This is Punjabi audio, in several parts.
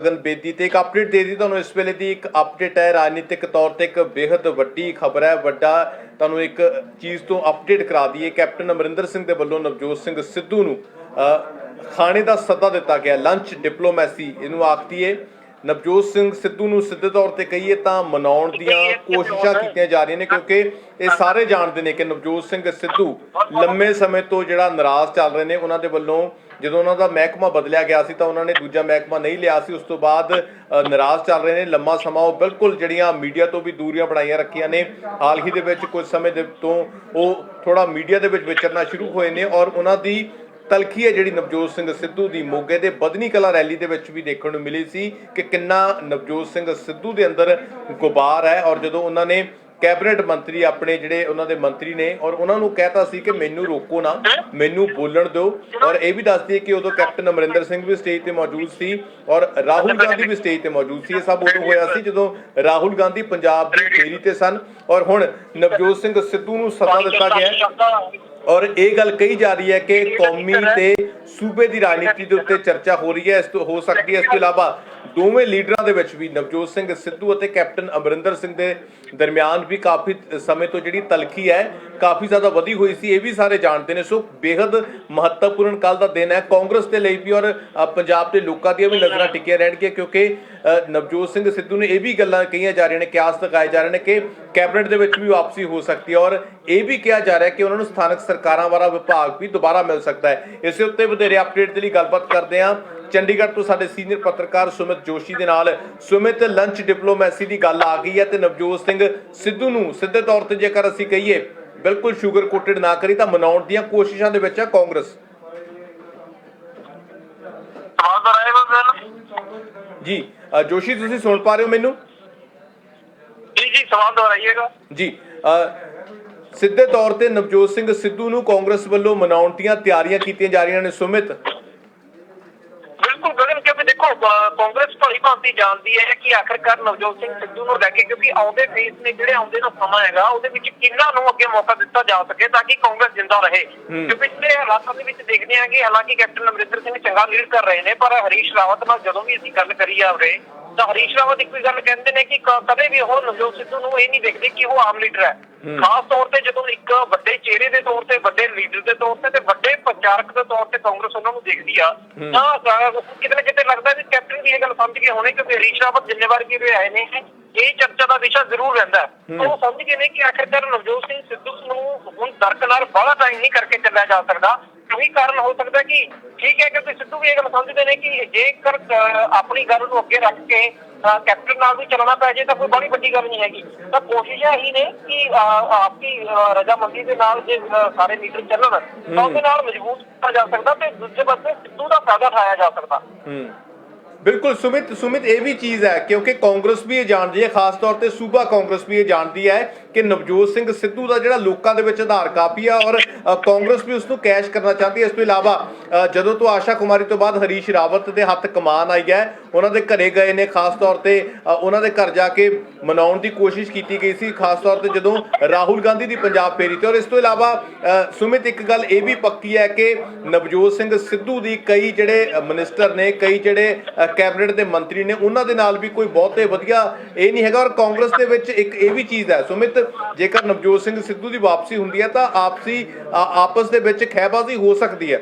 ਗਨ ਬੇਦੀ ਤੇ ਇੱਕ ਅਪਡੇਟ ਦੇ ਦੀ ਤੁਹਾਨੂੰ ਇਸ ਵੇਲੇ ਦੀ ਇੱਕ ਅਪਡੇਟ ਹੈ। ਰਾਜਨੀਤਿਕ ਤੌਰ ਤੇ ਇੱਕ ਬੇहद ਵੱਡੀ ਖਬਰ ਹੈ। ਵੱਡਾ ਤੁਹਾਨੂੰ ਇੱਕ ਚੀਜ਼ ਤੋਂ ਅਪਡੇਟ ਕਰਾ ਦਈਏ। ਕੈਪਟਨ ਅਮਰਿੰਦਰ ਸਿੰਘ ਦੇ ਵੱਲੋਂ ਨਵਜੋਤ ਸਿੰਘ ਸਿੱਧੂ ਨੂੰ ਅ, ਖਾਣੇ ਦਾ ਸੱਦਾ ਦਿੱਤਾ ਗਿਆ। ਲੰਚ ਡਿਪਲੋਮੈਸੀ ਇਹਨੂੰ ਆਖਦੀ ਏ। ਨਵਜੋਤ ਸਿੰਘ ਸਿੱਧੂ ਨੂੰ ਸਿੱਧੇ ਤੌਰ ਤੇ ਕਹੀਏ ਤਾਂ ਮਨਾਉਣ ਦੀਆਂ ਕੋਸ਼ਿਸ਼ਾਂ ਕੀਤੀਆਂ ਜਾ ਰਹੀਆਂ ਨੇ ਕਿਉਂਕਿ ਇਹ ਸਾਰੇ ਜਾਣਦੇ ਨੇ ਕਿ ਨਵਜੋਤ ਸਿੰਘ ਸਿੱਧੂ ਲੰਮੇ ਸਮੇਂ ਤੋਂ ਜਿਹੜਾ ਨਾਰਾਜ਼ ਚੱਲ ਰਹੇ ਨੇ ਉਹਨਾਂ ਦੇ ਵੱਲੋਂ ਜਦੋਂ ਉਹਨਾਂ ਦਾ ਮਹਿਕਮਾ ਬਦਲਿਆ ਗਿਆ ਸੀ ਤਾਂ ਉਹਨਾਂ ਨੇ ਦੂਜਾ ਮਹਿਕਮਾ ਨਹੀਂ ਲਿਆ ਸੀ ਉਸ ਤੋਂ ਬਾਅਦ ਨਾਰਾਜ਼ ਚੱਲ ਰਹੇ ਨੇ। ਲੰਮਾ ਸਮਾਂ ਉਹ ਬਿਲਕੁਲ ਜਿਹੜੀਆਂ ਮੀਡੀਆ ਤੋਂ ਵੀ ਦੂਰੀਆਂ ਬਣਾਈਆਂ ਰੱਖੀਆਂ ਨੇ। ਹਾਲ ਹੀ ਦੇ ਵਿੱਚ ਕੁਝ ਸਮੇਂ ਦੇ ਤੋਂ ਉਹ ਥੋੜਾ ਮੀਡੀਆ ਦੇ ਵਿੱਚ ਵਿਚਰਨਾ ਸ਼ੁਰੂ ਹੋਏ ਨੇ ਔਰ ਉਹਨਾਂ ਦੀ ਤਲਖੀ ਹੈ ਜਿਹੜੀ ਨਵਜੋਤ ਸਿੰਘ ਸਿੱਧੂ ਦੀ ਮੋਗੇ ਦੇ ਬਦਨੀ ਕਲਾ ਰੈਲੀ ਦੇ ਵਿੱਚ ਵੀ ਦੇਖਣ ਨੂੰ ਮਿਲੀ ਸੀ ਕਿ ਕਿੰਨਾ ਨਵਜੋਤ ਸਿੰਘ ਸਿੱਧੂ ਦੇ ਅੰਦਰ ਗੁਬਾਰ ਹੈ ਔਰ ਜਦੋਂ ਉਹਨਾਂ ਨੇ ਕੈਬਨਿਟ ਮੰਤਰੀ ਆਪਣੇ ਜਿਹੜੇ ਉਹਨਾਂ ਦੇ ਮੰਤਰੀ ਨੇ ਔਰ ਉਹਨਾਂ ਨੂੰ ਕਹਿਤਾ ਸੀ ਕਿ ਮੈਨੂੰ ਰੋਕੋ ਨਾ, ਮੈਨੂੰ ਬੋਲਣ ਦਿਓ ਔਰ ਇਹ ਵੀ ਦੱਸਦੀ ਹੈ ਕਿ ਉਦੋਂ ਕੈਪਟਨ ਅਮਰਿੰਦਰ ਸਿੰਘ ਵੀ ਸਟੇਜ ਤੇ ਮੌਜੂਦ ਸੀ ਔਰ ਰਾਹੁਲ ਗਾਂਧੀ ਵੀ ਸਟੇਜ ਤੇ ਮੌਜੂਦ ਸੀ, ਇਹ ਸਭ ਉਦੋਂ ਹੋਇਆ ਸੀ ਜਦੋਂ ਰਾਹੁਲ ਗਾਂਧੀ ਪੰਜਾਬ ਦੀ ਫੇਰੀ ਤੇ ਸਨ ਔਰ ਹੁਣ ਨਵਜੋਤ ਸਿੰਘ ਸਿੱਧੂ ਨੂੰ ਸੱਦਾ ਦਿੱਤਾ ਗਿਆ ਔਰ ਇਹ ਗੱਲ ਕਹੀ ਜਾ ਰਹੀ ਹੈ ਕਿ ਕੌਮੀ ਤੇ ਸੂਬੇ ਦੀ ਰਾਜਨੀਤੀ ਦੇ ਉੱਤੇ ਚਰਚਾ ਹੋ ਰਹੀ ਹੈ। ਇਸ ਤੋਂ ਹੋ ਸਕਦੀ ਹੈ। ਇਸ ਤੋਂ ਇਲਾਵਾ ਦੋਵੇਂ ਲੀਡਰਾਂ ਦੇ ਵਿੱਚ ਵੀ ਨਵਜੋਤ ਸਿੰਘ ਸਿੱਧੂ ਅਤੇ ਕੈਪਟਨ ਅਮਰਿੰਦਰ ਸਿੰਘ ਦੇ ਦਰਮਿਆਨ ਵੀ ਕਾਫੀ ਸਮੇਂ ਤੋਂ ਜਿਹੜੀ ਤਲਖੀ ਹੈ, ਕਾਫੀ ਜ਼ਿਆਦਾ ਵਧੀ ਹੋਈ ਸੀ, ਇਹ ਵੀ ਸਾਰੇ ਜਾਣਦੇ ਨੇ। ਸੋ ਬੇहद ਮਹੱਤਵਪੂਰਨ ਕੱਲ ਦਾ ਦਿਨ ਹੈ। ਕਾਂਗਰਸ ਦੇ ਲਈ ਵੀ ਔਰ ਪੰਜਾਬ ਦੇ ਲੋਕਾਂ ਦੀਆਂ ਵੀ ਨਜ਼ਰਾਂ ਟਿਕੀਆਂ ਰਹਿਣਗੀਆਂ ਕਿਉਂਕਿ ਨਵਜੋਤ ਸਿੰਘ ਸਿੱਧੂ ਨੇ ਇਹ ਵੀ ਗੱਲਾਂ ਕਹੀਆਂ ਜਾ ਰਹੀਆਂ ਨੇ, ਕਿਆਸ ਲਗਾਏ ਜਾ ਰਹੇ ਨੇ ਕਿ ਕੈਬਨਿਟ ਦੇ ਵਿੱਚ ਵੀ ਵਾਪਸੀ ਹੋ ਸਕਦੀ ਹੈ ਔਰ ਇਹ ਵੀ ਕਿਹਾ ਜਾ ਰਿਹਾ ਕਿ ਉਹਨਾਂ ਨੂੰ ਸਥਾਨਕ ਸਰਕਾਰਾਂ ਵਾਲਾ ਵਿਭਾਗ ਵੀ ਦੁਬਾਰਾ ਮਿਲ ਸਕਦਾ ਹੈ। ਇਸੇ ਉੱਤੇ ਵਧੇਰੇ ਅਪਡੇਟ ਦੇ ਲਈ ਗੱਲਬਾਤ ਕਰਦੇ ਹਾਂ। ਚੰਡੀਗੜ੍ਹ ਤੋਂ ਸਾਡੇ ਸੀਨੀਅਰ ਪੱਤਰਕਾਰ ਸੁਮਿਤ ਜੋਸ਼ੀ ਦੇ ਨਾਲ। ਸੁਮਿਤ ਲੰਚ ਡਿਪਲੋਮੈਸੀ ਦੀ ਗੱਲ ਆ ਗਈ ਹੈ ਤੇ ਨਵਜੋਤ ਸਿੰਘ ਸਿੱਧੂ ਨੂੰ ਸਿੱਧੇ ਤੌਰ ਤੇ ਜੇਕਰ ਅਸੀਂ ਕਹੀਏ ਬਿਲਕੁਲ ਸ਼ੂਗਰ ਕੋਟਡ ਨਾ ਕਰੀ ਤਾਂ ਮਨਾਉਣ ਦੀਆਂ ਕੋਸ਼ਿਸ਼ਾਂ ਦੇ ਵਿੱਚ ਹੈ ਕਾਂਗਰਸ। ਜੀ ਜੋਸ਼ੀ ਤੁਸੀਂ ਸੁਣ ਪਾ ਰਹੇ ਹੋ ਮੈਨੂੰ? ਜੀ ਜੀ ਸਵਾਲ ਦੁਹਰਾਈਏਗਾ ਜੀ ਸਿੱਧੇ ਤੌਰ ਤੇ ਨਵਜੋਤ ਸਿੰਘ ਸਿੱਧੂ ਨੂੰ ਕਾਂਗਰਸ ਵੱਲੋਂ ਮਨਾਉਣ ਦੀਆਂ ਤਿਆਰੀਆਂ ਕੀਤੀਆਂ ਜਾ ਰਹੀਆਂ ਨੇ। ਸੁਮਿਤ ਬਿਲਕੁਲ ਗਗਨ ਕਿਉਂਕਿ ਦੇਖੋ ਕਾਂਗਰਸ ਭਲੀ ਭਾਂਤੀ ਜਾਣਦੀ ਹੈ ਕਿ ਆਖਰਕਾਰ ਨਵਜੋਤ ਸਿੰਘ ਸਿੱਧੂ ਨੂੰ ਲੈ ਕੇ ਕਿਉਂਕਿ ਆਉਂਦੇ ਫੇਸ ਨੇ ਜਿਹੜੇ ਆਉਂਦੇ ਦਾ ਸਮਾਂ ਹੈਗਾ ਉਹਦੇ ਵਿੱਚ ਕਿੰਨਾ ਨੂੰ ਅੱਗੇ ਮੌਕਾ ਦਿੱਤਾ ਜਾ ਸਕੇ ਤਾਂ ਕਿ ਕਾਂਗਰਸ ਜਿੰਦਾ ਰਹੇ। ਕਿਉਂਕਿ ਪਿਛਲੇ ਹਾਲਾਤਾਂ ਦੇ ਵਿੱਚ ਦੇਖਦੇ ਹਾਂ ਕਿ ਹਾਲਾਂਕਿ ਕੈਪਟਨ ਅਮਰਿੰਦਰ ਸਿੰਘ ਚੰਗਾ ਲੀਡ ਕਰ ਰਹੇ ਨੇ ਪਰ ਹਰੀਸ਼ ਰਾਵਤ ਨਾਲ ਜਦੋਂ ਵੀ ਅਸੀਂ ਗੱਲ ਕਰੀ ਜਾਵੇ ਤਾਂ ਹਰੀਸ਼ ਰਾਵਤ ਇੱਕ ਹੀ ਗੱਲ ਕਹਿੰਦੇ ਨੇ ਕਿ ਕ- ਕਦੇ ਵੀ ਉਹ ਨਵਜੋਤ ਸਿੱਧੂ ਨੂੰ ਇਹ ਨਹੀਂ ਦੇਖਦੇ ਕਿ ਉਹ ਆਮ ਲੀਡਰ ਹੈ। ਖਾਸ ਤੌਰ ਤੇ ਜਦੋਂ ਇੱਕ ਵੱਡੇ ਚਿਹਰੇ ਦੇ ਤੌਰ ਤੇ ਵੱਡੇ ਲੀਡਰ ਦੇ ਤੌਰ ਤੇ ਤੇ ਵੱਡੇ ਪ੍ਰਚਾਰਕ ਦੇ ਤੌਰ ਤੇ ਕਾਂਗਰਸ ਉਹਨਾਂ ਨੂੰ ਦੇਖਦੀ ਆ ਤਾਂ ਕਿਤੇ ਨਾ ਕਿਤੇ ਲੱਗਦਾ ਵੀ ਕੈਪਟਨ ਵੀ ਇਹ ਗੱਲ ਸਮਝ ਗਏ ਹੋਣੇ ਕਿਉਂਕਿ ਹਰੀਸ਼ ਰਾਵਤ ਜਿੰਨੇ ਵਾਰ ਵੀ ਆਏ ਨੇ। ਇਹ ਚਰਚਾ ਦਾ ਵਿਸ਼ਾ ਜ਼ਰੂਰ ਰਹਿੰਦਾ ਉਹ ਸਮਝ ਗਏ ਨੇ ਕਿ ਆਖਿਰਕਾਰ ਨਵਜੋਤ ਸਿੰਘ ਸਿੱਧੂ ਨੂੰ ਹੁਣ ਦਰਕਨਾਰ ਬੜਾ ਟਾਈਮ ਨਹੀਂ ਕਰਕੇ ਚੱਲਿਆ ਜਾ ਸਕਦਾ। ਉਹੀ ਕਾਰਨ ਹੋ ਸਕਦਾ ਕਿ ਠੀਕ ਹੈ ਕਿਉਂਕਿ ਸਿੱਧੂ ਵੀ ਇਹ ਗੱਲ ਸਮਝਦੇ ਨੇ ਕਿ ਜੇਕਰ ਆਪਣੀ ਗੱਲ ਨੂੰ ਅੱਗੇ ਰੱਖ ਕੇ ਕੈਪਟਨ ਨਾਲ ਵੀ ਚੱਲਣਾ ਪੈ ਜੇ ਤਾਂ ਕੋਈ ਬੜੀ ਵੱਡੀ ਗੱਲ ਨਹੀਂ ਹੈਗੀ। ਤਾਂ ਕੋਸ਼ਿਸ਼ਾਂ ਹੀ ਨੇ ਕਿ ਆਪਕੀ ਰਜ਼ਾਮੰਦੀ ਦੇ ਨਾਲ ਜੇ ਸਾਰੇ ਲੀਡਰ ਚੱਲਣ ਤਾਂ ਉਹਦੇ ਨਾਲ ਮਜ਼ਬੂਤ ਕੀਤਾ ਜਾ ਸਕਦਾ ਤੇ ਦੂਜੇ ਪਾਸੇ ਸਿੱਧੂ ਦਾ ਫਾਇਦਾ ਉਠਾਇਆ ਜਾ ਸਕਦਾ। ਹੂੰ। ਬਿਲਕੁਲ ਸੁਮਿਤ ਸੁਮਿਤ ਇਹ ਵੀ ਚੀਜ਼ ਹੈ ਕਿਉਂਕਿ ਕਾਂਗਰਸ ਵੀ ਇਹ ਜਾਣਦੀ ਹੈ ਖਾਸ ਤੌਰ ਤੇ ਸੂਬਾ ਕਾਂਗਰਸ ਵੀ ਇਹ ਜਾਣਦੀ ਹੈ ਕਿ ਨਵਜੋਤ ਸਿੰਘ ਸਿੱਧੂ ਦਾ ਜਿਹੜਾ ਲੋਕਾਂ ਦੇ ਵਿੱਚ ਆਧਾਰ ਕਾਪੀ ਆ ਔਰ ਕਾਂਗਰਸ ਵੀ ਉਸ ਨੂੰ ਕੈਸ਼ ਕਰਨਾ ਚਾਹਦੀ ਹੈ। ਇਸ ਤੋਂ ਇਲਾਵਾ ਜਦੋਂ ਤੋਂ ਆਸ਼ਾ ਕੁਮਾਰੀ ਤੋਂ ਬਾਅਦ ਹਰੀਸ਼ ਰਾਵਤ ਦੇ ਹੱਥ ਕਮਾਨ ਆਈ ਹੈ ਉਹਨਾਂ ਦੇ ਘਰੇ ਗਏ ਨੇ ਖਾਸ ਤੌਰ ਤੇ ਉਹਨਾਂ ਦੇ ਘਰ ਜਾ ਕੇ ਮਨਾਉਣ ਦੀ ਕੋਸ਼ਿਸ਼ ਕੀਤੀ ਗਈ ਸੀ ਖਾਸ ਤੌਰ ਤੇ ਜਦੋਂ ਰਾਹੁਲ ਗਾਂਧੀ ਦੀ ਪੰਜਾਬ ਫੇਰੀ ਤੇ ਔਰ ਇਸ ਤੋਂ ਇਲਾਵਾ ਸੁਮਿਤ ਇੱਕ ਗੱਲ ਇਹ ਵੀ ਪੱਕੀ ਹੈ ਕਿ ਨਵਜੋਤ ਸਿੰਘ ਸਿੱਧੂ ਦੀ ਕਈ ਜਿਹੜੇ ਅ, ਮਿਨਿਸਟਰ ਨੇ ਕਈ ਜਿਹੜੇ ਕੈਬਨਿਟ ਦੇ ਮੰਤਰੀ ਨੇ, ਉਹਨਾਂ ਦੇ ਨਾਲ ਵੀ ਕੋਈ ਬਹੁਤੇ ਵਧੀਆ ਇਹ ਨਹੀਂ ਹੈਗਾ ਔਰ ਕਾਂਗਰਸ ਦੇ ਵਿੱਚ ਇੱਕ ਇਹ ਵੀ ਚੀਜ਼ ਹੈ, ਸੁਮਿਤ, ਜੇਕਰ ਨਵਜੋਤ ਸਿੰਘ ਸਿੱਧੂ ਦੀ ਵਾਪਸੀ ਹੁੰਦੀ ਹੈ, ਤਾਂ ਆਪਸੀ ਆਪਸ ਦੇ ਵਿੱਚ ਖਹਿਬਾਜ਼ੀ ਹੋ ਸਕਦੀ ਹੈ।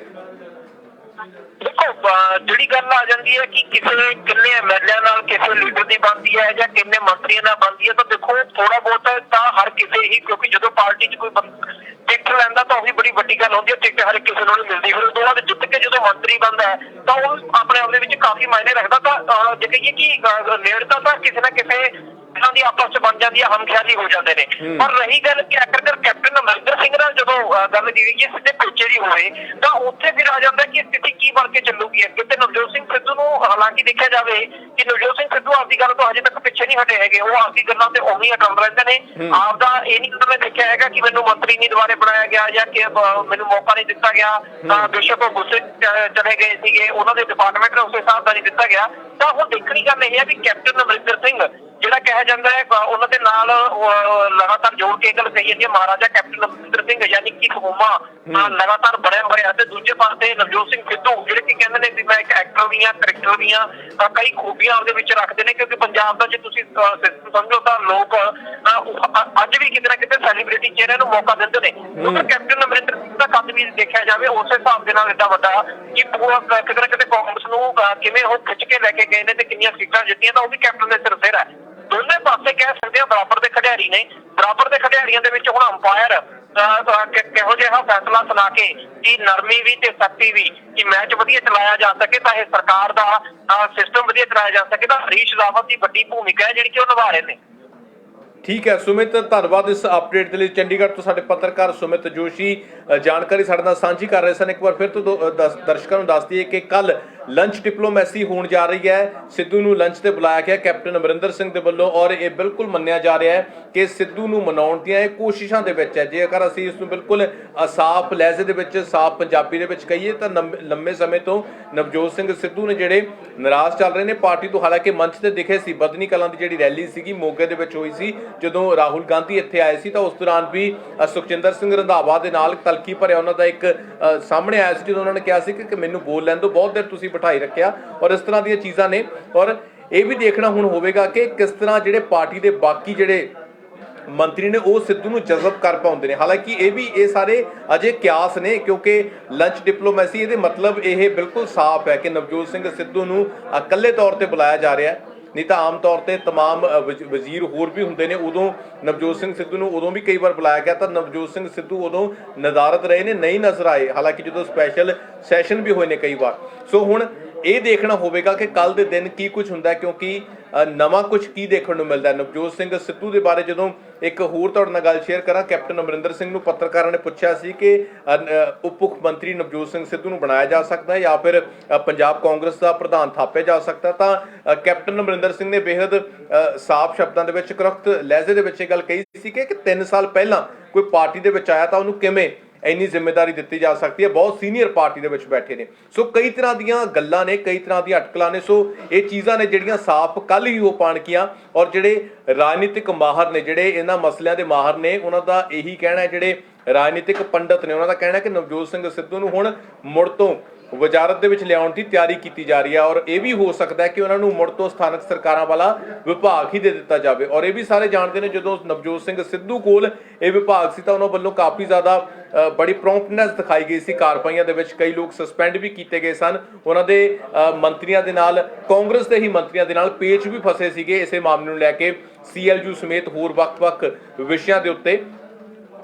ਜਿਹੜੀ ਗੱਲ ਆ ਜਾਂਦੀ ਹੈ ਕਿ ਕਿਸੇ ਕਿੰਨੇ ਐਮਐਲਏ ਨਾਲ ਕਿਸੇ ਲੀਡਰ ਦੀ ਬਣਦੀ ਹੈ ਜਾਂ ਕਿੰਨੇ ਮੰਤਰੀਆਂ ਨਾਲ ਬਣਦੀ ਹੈ, ਤਾਂ ਦੇਖੋ ਥੋੜਾ ਬਹੁਤ ਤਾਂ ਹਰ ਕਿਸੇ ਹੀ, ਕਿਉਂਕਿ ਜਦੋਂ ਪਾਰਟੀ 'ਚ ਕੋਈ ਟਿਕਟ ਲੈਂਦਾ ਤਾਂ ਉਹ ਵੀ ਬੜੀ ਵੱਡੀ ਗੱਲ ਹੁੰਦੀ ਹੈ ਟਿਕਟ ਹਰ ਕਿਸੇ ਨੂੰ ਨਹੀਂ ਮਿਲਦੀ। ਫਿਰ ਉਦੋਂ ਬਾਅਦ ਜਿੱਤ ਕੇ ਜਦੋਂ ਮੰਤਰੀ ਬਣਦਾ ਹੈ ਤਾਂ ਉਹ ਆਪਣੇ ਆਪ ਦੇ ਵਿੱਚ ਕਾਫੀ ਮਾਇਨੇ ਰੱਖਦਾ ਤਾਂ ਜੇ ਕਹੀਏ ਕਿ ਨੇੜਤਾ ਤਾਂ ਕਿਸੇ ਨਾ ਕਿਸੇ ਇਹਨਾਂ ਦੀ ਆਪਸ ਚ ਬਣ ਜਾਂਦੀ ਹੈ ਹਮਖਿਆਲੀ ਹੋ ਜਾਂਦੇ ਨੇ। ਪਰ ਰਹੀ ਗੱਲ ਕਿ ਆਖਰਕਾਰ ਕੈਪਟਨ ਅਮਰਿੰਦਰ ਸਿੰਘ ਨਾਲ ਜਦੋਂ ਗੱਲ ਦੀ ਗਈ ਸਿੱਧੇ ਪੇਚੇ ਦੀ ਹੋਵੇ ਤਾਂ ਉੱਥੇ ਫਿਰ ਆ ਜਾਂਦਾ ਕਿ ਸਥਿਤੀ ਕੀ ਬਣ ਕੇ ਚੱਲੂਗੀ। ਅੱਗੇ ਤੇ ਨਵਜੋਤ ਸਿੰਘ ਸਿੱਧੂ ਨੂੰ ਹਾਲਾਂਕਿ ਦੇਖਿਆ ਜਾਵੇ ਕਿ ਨਵਜੋਤ ਸਿੰਘ ਸਿੱਧੂ ਆਪਦੀ ਗੱਲ ਤੋਂ ਹਜੇ ਤੱਕ ਪਿੱਛੇ ਨਹੀਂ ਹਟੇ ਹੈਗੇ। ਉਹ ਆਪਦੀ ਗੱਲਾਂ ਤੇ ਉਵੇਂ ਹੀ ਅਟਲ ਰਹਿੰਦੇ ਨੇ। ਆਪਦਾ ਇਹ ਨਹੀਂ ਉਹਨਾਂ ਨੇ ਦੇਖਿਆ ਹੈਗਾ ਕਿ ਮੈਨੂੰ ਮੰਤਰੀ ਨਹੀਂ ਦੁਬਾਰੇ ਬਣਾਇਆ ਗਿਆ ਜਾਂ ਕਿ ਮੈਨੂੰ ਮੌਕਾ ਨਹੀਂ ਦਿੱਤਾ ਗਿਆ ਤਾਂ ਬੇਸ਼ੱਕ ਉਹ ਗੁੱਸੇ ਚਲੇ ਗਏ ਸੀਗੇ। ਉਹਨਾਂ ਦੇ ਡਿਪਾਰਟਮੈਂਟ ਨੂੰ ਉਸ ਹਿਸਾਬ ਦਾ ਨਹੀਂ ਦਿੱਤਾ ਗਿਆ। ਤਾਂ ਹੁਣ ਦੇਖਣੀ ਗੱਲ ਇਹ ਹੈ ਵੀ ਕੈਪਟਨ ਅਮਰਿੰਦਰ ਸਿੰਘ ਜਿਹੜਾ ਕਿਹਾ ਜਾਂਦਾ ਹੈ ਉਹਨਾਂ ਦੇ ਨਾਲ ਲਗਾਤਾਰ ਜੋੜ ਕੇ ਗੱਲ ਕਹੀ ਜਾਂਦੀ ਹੈ ਮਹਾਰਾਜਾ ਕੈਪਟਨ ਅਮਰਿੰਦਰ ਸਿੰਘ ਯਾਨੀ ਕਿ ਖੋਮਾ ਲਗਾਤਾਰ ਬਣਿਆ ਹੋਇਆ ਤੇ ਦੂਜੇ ਪਾਸੇ ਨਵਜੋਤ ਸਿੰਘ ਸਿੱਧੂ ਜਿਹੜੇ ਕਿ ਕਹਿੰਦੇ ਨੇ ਵੀ ਮੈਂ ਇੱਕ ਐਕਟਰ ਵੀ ਹਾਂ ਕਰੈਕਟਰ ਵੀ ਅ, ਕਈ ਖੂਬੀਆਂ ਆਪਦੇ ਵਿੱਚ ਰੱਖਦੇ ਨੇ ਕਿਉਂਕਿ ਪੰਜਾਬ ਦਾ ਜੇ ਤੁਸੀਂ ਸਮਝੋ ਤਾਂ ਲੋਕ ਉਹ ਅੱਜ ਵੀ ਕਿਤੇ ਨਾ ਕਿਤੇ ਸੈਲੀਬ੍ਰਿਟੀ ਚਿਹਰਿਆਂ ਨੂੰ ਮੌਕਾ ਦਿੰਦੇ ਨੇ। ਕਿਉਂਕਿ ਕੈਪਟਨ ਅਮਰਿੰਦਰ ਸਿੰਘ ਦਾ ਕੱਦ ਵੀ ਦੇਖਿਆ ਜਾਵੇ ਉਸੇ ਹਿਸਾਬ ਦੇ ਨਾਲ ਏਡਾ ਵੱਡਾ ਕਿ ਪੂਰਾ ਕਿਤੇ ਨਾ ਕਿਤੇ ਕਾਂਗਰਸ ਨੂੰ ਕਿਵੇਂ ਉਹ ਖਿੱਚ ਕੇ ਲੈ ਕੇ ਗਏ ਨੇ ਤੇ ਕਿੰਨੀਆਂ ਸੀਟਾਂ ਜਿੱਤੀਆਂ ਤਾਂ ਉਹ ਵੀ ਕੈਪਟਨ ਦੇ ਸਿਰ ਸਿਰ ਹੈ ਦੋਨੇ ਪਾਸੇ ਕਹਿ ਸਕਦੇ ਆ, ਬਰਾਬਰ ਦੇ ਖਿਡਾਰੀ ਨੇ। ਬਰਾਬਰ ਦੇ ਖਿਡਾਰੀਆਂ ਦੇ ਵਿੱਚ ਹੁਣ ਅੰਪਾਇਰ ਕਿਹੋ ਜਿਹਾ ਫੈਸਲਾ ਸੁਣਾ ਕੇ ਕਿ ਨਰਮੀ ਵੀ ਤੇ ਸਖਤੀ ਵੀ ਕਿ ਮੈਚ ਵਧੀਆ ਚਲਾਇਆ ਜਾ ਸਕੇ ਤਾਂ ਇਹ ਸਰਕਾਰ ਦਾ ਸਿਸਟਮ ਵਧੀਆ ਚਲਾਇਆ ਜਾ ਸਕੇ ਤਾਂ ਹਰੀਸ਼ ਰਾਵਤ ਦੀ ਵੱਡੀ ਭੂਮਿਕਾ ਹੈ ਜਿਹੜੀ ਕਿ ਉਹ ਨਿਭਾ ਰਹੇ ਨੇ। ਠੀਕ ਹੈ, ਸੁਮਿਤ, ਧੰਨਵਾਦ ਇਸ ਅਪਡੇਟ ਦੇ ਲਈ। ਚੰਡੀਗੜ੍ਹ ਤੋਂ ਸਾਡੇ ਪੱਤਰਕਾਰ ਸੁਮਿਤ ਜੋਸ਼ੀ ਜਾਣਕਾਰੀ ਸਾਡੇ ਨਾਲ ਸਾਂਝੀ ਕਰ ਰਹੇ ਸਨ। ਇੱਕ ਵਾਰ ਫਿਰ ਤੋਂ ਦਰਸ਼ਕਾਂ ਨੂੰ ਦੱਸ ਦਈਏ ਕਿ ਕੱਲ ਲੰਚ ਡਿਪਲੋਮੈਸੀ ਹੋਣ ਜਾ ਰਹੀ ਹੈ। ਸਿੱਧੂ ਨੂੰ ਲੰਚ ਤੇ ਬੁਲਾਇਆ ਗਿਆ। ਕੈਪਟਨ ਅਮਰਿੰਦਰ ਸਿੰਘ ਦੇ ਵੱਲੋਂ ਔਰ ਇਹ ਬਿਲਕੁਲ ਮੰਨਿਆ ਜਾ ਰਿਹਾ ਹੈ ਕਿ ਸਿੱਧੂ ਨੂੰ ਮਨਾਉਣ ਦੀਆਂ ਇਹ ਕੋਸ਼ਿਸ਼ਾਂ ਦੇ ਵਿੱਚ ਹੈ। ਜੇਕਰ ਅਸੀਂ ਇਸ ਨੂੰ ਬਿਲਕੁਲ ਸਾਫ਼ ਲਹਿਜ਼ੇ ਦੇ ਵਿੱਚ ਸਾਫ਼ ਪੰਜਾਬੀ ਦੇ ਵਿੱਚ ਕਹੀਏ ਤਾਂ ਨੰਬ- ਲੰਮੇ ਸਮੇਂ ਤੋਂ ਨਵਜੋਤ ਸਿੰਘ ਸਿੱਧੂ ਨੇ ਜਿਹੜੇ ਨਾਰਾਜ਼ ਚੱਲ ਰਹੇ ਨੇ ਪਾਰਟੀ ਤੋਂ ਹਾਲਾਂਕਿ ਮੰਚ ਤੇ ਦਿਖੇ ਸੀ। ਬਦਨੀ ਕਲਾਂ ਦੀ ਜਿਹੜੀ ਰੈਲੀ ਸੀਗੀ ਮੋਗੇ ਦੇ ਵਿੱਚ ਹੋਈ ਸੀ। ਜਦੋਂ ਰਾਹੁਲ ਗਾਂਧੀ ਇੱਥੇ ਆਏ ਸੀ ਤਾਂ ਉਸ ਦੌਰਾਨ ਵੀ ਅ, ਸੁਖਜਿੰਦਰ ਸਿੰਘ ਰੰਧਾਵਾ ਦੇ ਨਾਲ ਤਲਖੀ ਭਰਿਆ ਉਹਨਾਂ ਦਾ ਇੱਕ ਸਾਹਮਣੇ ਆਇਆ ਸੀ। ਜਦੋਂ ਉਹਨਾਂ ਨੇ ਕਿਹਾ ਸੀ ਕਿ ਕਿ ਮੈਨੂੰ ਬੋਲ ਲੈਣ ਦਿਓ ਬਹੁਤ ਦੇਰ ਤੁਸੀਂ ਬਿਠਾਈ ਰੱਖਿਆ ਔਰ ਇਸ ਤਰ੍ਹਾਂ ਦੀਆਂ ਚੀਜ਼ਾਂ ਨੇ ਔਰ ਇਹ ਵੀ ਦੇਖਣਾ ਹੁਣ ਹੋਵੇਗਾ ਕਿ ਕਿਸ ਤਰ੍ਹਾਂ ਜਿਹੜੇ ਪਾਰਟੀ ਦੇ ਬਾਕੀ ਜਿਹੜੇ ਮੰਤਰੀ ਨੇ ਉਹ ਸਿੱਧੂ ਨੂੰ ਜਜ਼ਬ ਕਰ ਪਾਉਂਦੇ ਨੇ। ਹਾਲਾਂਕਿ ਇਹ ਵੀ ਇਹ ਸਾਰੇ ਅਜੇ ਕਿਆਸ ਨੇ ਕਿਉਂਕਿ ਲੰਚ ਡਿਪਲੋਮੈਸੀ ਇਹਦੇ ਮਤਲਬ ਇਹ ਬਿਲਕੁਲ ਸਾਫ਼ ਹੈ ਕਿ ਨਵਜੋਤ ਸਿੰਘ ਸਿੱਧੂ ਨੂੰ ਇਕੱਲੇ ਤੌਰ ਤੇ ਬੁਲਾਇਆ ਜਾ ਰਿਹਾ ਹੈ। ਨਹੀਂ ਤਾਂ ਆਮ ਤੌਰ ਤੇ तमाम ਅ, ਵਜ਼- ਵਜ਼ੀਰ ਹੋਰ ਵੀ ਹੁੰਦੇ ਨੇ ਉਦੋਂ ਨਵਜੋਤ ਸਿੰਘ ਸਿੱਧੂ ਨੂੰ ਉਦੋਂ ਵੀ ਕਈ ਵਾਰ ਬੁਲਾਇਆ ਗਿਆ ਤਾਂ ਨਵਜੋਤ ਸਿੰਘ ਸਿੱਧੂ ਉਦੋਂ ਨਜ਼ਾਰਤ ਰਹੇ ਨੇ ਨਹੀਂ ਨਜ਼ਰ ਆਏ ਹਾਲਾਂਕਿ ਜਦੋਂ ਸਪੈਸ਼ਲ ਸੈਸ਼ਨ ਵੀ ਹੋਏ ਨੇ ਕਈ ਵਾਰ ਸੋ ਹੁਣ ਇਹ ਦੇਖਣਾ ਹੋਵੇਗਾ ਕਿ ਕੱਲ ਦੇ ਦਿਨ ਕੀ ਕੁਝ ਹੁੰਦਾ ਹੈ ਕਿਉਂਕਿ ਅ, ਨਵਾਂ ਕੁਝ ਕੀ ਦੇਖਣ ਨੂੰ ਮਿਲਦਾ? ਹੈ ਨਵਜੋਤ ਸਿੰਘ ਸਿੱਧੂ ਦੇ ਬਾਰੇ ਜਦੋਂ ਇੱਕ ਹੋਰ ਤੁਹਾਡੇ ਨਾਲ ਗੱਲ ਸ਼ੇਅਰ ਕਰਾਂ, ਕੈਪਟਨ ਅਮਰਿੰਦਰ ਸਿੰਘ ਨੂੰ ਪੱਤਰਕਾਰਾਂ ਨੇ ਪੁੱਛਿਆ ਸੀ ਕਿ ਉਪ ਮੁੱਖ ਮੰਤਰੀ ਨਵਜੋਤ ਸਿੰਘ ਸਿੱਧੂ ਨੂੰ ਬਣਾਇਆ ਜਾ ਸਕਦਾ ਹੈ ਜਾਂ ਫਿਰ ਪੰਜਾਬ ਕਾਂਗਰਸ ਦਾ ਪ੍ਰਧਾਨ ਥਾਪਿਆ ਜਾ ਸਕਦਾ ਤਾਂ ਕੈਪਟਨ ਅਮਰਿੰਦਰ ਸਿੰਘ ਨੇ ਬੇहद ਸਾਫ਼ ਸ਼ਬਦਾਂ ਦੇ ਵਿੱਚ, ਕਰਖਤ ਲਹਿਜ਼ੇ ਦੇ ਵਿੱਚ ਇਹ ਗੱਲ ਕਹੀ ਸੀ ਕਿ 3 ਸਾਲ ਪਹਿਲਾਂ ਕੋਈ ਪਾਰਟੀ ਦੇ ਵਿੱਚ ਆਇਆ ਤਾਂ ਉਹਨੂੰ ਕਿਵੇਂ ਇੰਨੀ ਜ਼ਿੰਮੇਵਾਰੀ ਦਿੱਤੀ ਜਾ ਸਕਦੀ ਹੈ। ਬਹੁਤ ਸੀਨੀਅਰ ਪਾਰਟੀ ਦੇ ਵਿੱਚ ਬੈਠੇ ਨੇ। ਸੋ ਕਈ ਤਰ੍ਹਾਂ ਦੀਆਂ ਗੱਲਾਂ ਨੇ, ਕਈ ਤਰ੍ਹਾਂ ਦੀਆਂ ਅਟਕਲਾਂ ਨੇ। ਸੋ ਇਹ ਚੀਜ਼ਾਂ ਨੇ ਜਿਹੜੀਆਂ ਸਾਫ਼ ਕੱਲ ਹੀ ਹੋ ਪਾਣਕੀਆਂ ਔਰ ਜਿਹੜੇ ਰਾਜਨੀਤਿਕ ਮਾਹਰ ਨੇ, ਜਿਹੜੇ ਇਹਨਾਂ ਮਸਲਿਆਂ ਦੇ ਮਾਹਰ ਨੇ, ਉਹਨਾਂ ਦਾ ਇਹੀ ਕਹਿਣਾ ਹੈ ਜਿਹੜੇ ਰਾਜਨੀਤਿਕ ਪੰਡਤ ਨੇ ਉਹਨਾਂ ਦਾ ਕਹਿਣਾ ਕਿ ਨਵਜੋਤ ਸਿੰਘ ਸਿੱਧੂ ਨੂੰ ਹੁਣ ਮੁੜ ਤੋਂ ਵਜ਼ਾਰਤ ਦੇ ਵਿੱਚ ਲਿਆਉਣ ਦੀ ਤਿਆਰੀ ਕੀਤੀ ਜਾ ਰਹੀ ਹੈ ਔਰ ਇਹ ਵੀ ਹੋ ਸਕਦਾ ਹੈ ਕਿ ਉਹਨਾਂ ਨੂੰ ਮੁੜ ਤੋਂ ਸਥਾਨਕ ਸਰਕਾਰਾਂ ਵਾਲਾ ਵਿਭਾਗ ਹੀ ਦੇ ਦਿੱਤਾ ਜਾਵੇ। ਔਰ ਇਹ ਵੀ ਸਾਰੇ ਜਾਣਦੇ ਨੇ ਜਦੋਂ ਨਵਜੋਤ ਸਿੰਘ ਸਿੱਧੂ ਕੋਲ ਇਹ ਵਿਭਾਗ ਸੀ ਤਾਂ ਉਹਨਾਂ ਵੱਲੋਂ ਕਾਫੀ ਜ਼ਿਆਦਾ ਬੜੀ ਪ੍ਰੌਂਪਟਨੈਸ ਦਿਖਾਈ ਗਈ ਸੀ। ਕਾਰਵਾਈਆਂ ਦੇ ਵਿੱਚ ਕਈ ਲੋਕ ਸਸਪੈਂਡ ਵੀ ਕੀਤੇ ਗਏ ਸਨ। ਉਹਨਾਂ ਦੇ ਅ, ਮੰਤਰੀਆਂ ਦੇ ਨਾਲ ਕਾਂਗਰਸ ਦੇ ਹੀ ਮੰਤਰੀਆਂ ਦੇ ਨਾਲ ਪੇਚ ਵੀ ਫਸੇ ਸੀਗੇ। ਇਸੇ ਮਾਮਲੇ ਨੂੰ ਲੈ ਕੇ ਸੀਐਲਯੂ ਸਮੇਤ ਹੋਰ ਵੱਖ-ਵੱਖ ਵਿਸ਼ਿਆਂ ਦੇ ਉੱਤੇ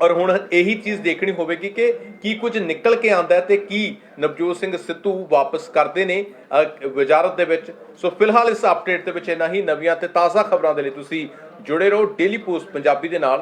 ਔਰ ਹੁਣ ਇਹੀ ਚੀਜ਼ ਦੇਖਣੀ ਹੋਵੇਗੀ ਕਿ ਕੀ ਕੁਝ ਨਿਕਲ ਕੇ ਆਂਦਾ ਹੈ ਤੇ ਕੀ ਨਵਜੋਤ ਸਿੰਘ ਸਿੱਧੂ ਵਾਪਸ ਕਰਦੇ ਨੇ ਵਜ਼ਾਰਤ ਦੇ ਵਿੱਚ। ਸੋ ਫਿਲਹਾਲ ਇਸ ਅਪਡੇਟ ਦੇ ਵਿੱਚ ਇੰਨਾ ਹੀ। ਨਵੀਆਂ ਤੇ ਤਾਜ਼ਾ ਖਬਰਾਂ ਦੇ ਲਈ ਤੁਸੀਂ ਜੁੜੇ ਰਹੋ ਡੇਲੀ ਪੋਸਟ ਪੰਜਾਬੀ ਦੇ ਨਾਲ।